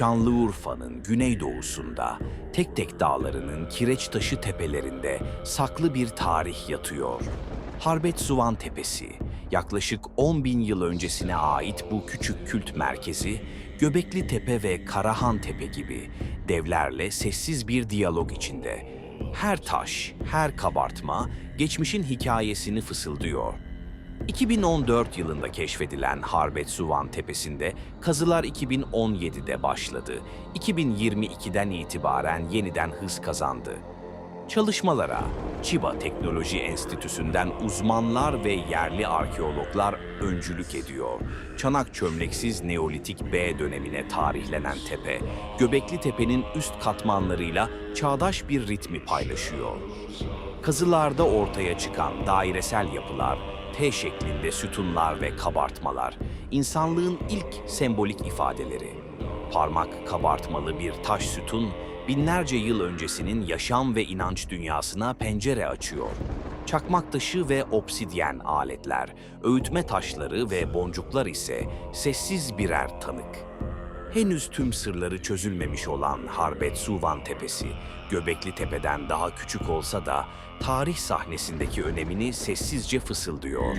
Şanlıurfa'nın güneydoğusunda, tek tek dağlarının kireç taşı tepelerinde saklı bir tarih yatıyor. Harbet Suvan Tepesi, yaklaşık 10 bin yıl öncesine ait bu küçük kült merkezi, Göbekli Tepe ve Karahan Tepe gibi devlerle sessiz bir diyalog içinde. Her taş, her kabartma geçmişin hikayesini fısıldıyor. 2014 yılında keşfedilen Harbet Suvan Tepesi'nde kazılar 2017'de başladı. 2022'den itibaren yeniden hız kazandı. Çalışmalara Chiba Teknoloji Enstitüsü'nden uzmanlar ve yerli arkeologlar öncülük ediyor. Çanak çömleksiz Neolitik B dönemine tarihlenen tepe, Göbekli Tepe'nin üst katmanlarıyla çağdaş bir ritmi paylaşıyor. Kazılarda ortaya çıkan dairesel yapılar, T şeklinde sütunlar ve kabartmalar, insanlığın ilk sembolik ifadeleri. Parmak kabartmalı bir taş sütun, binlerce yıl öncesinin yaşam ve inanç dünyasına pencere açıyor. Çakmak taşı ve obsidyen aletler, öğütme taşları ve boncuklar ise sessiz birer tanık. Henüz tüm sırları çözülmemiş olan Harbet Suvan Tepesi, Göbekli Tepe'den daha küçük olsa da tarih sahnesindeki önemini sessizce fısıldıyor.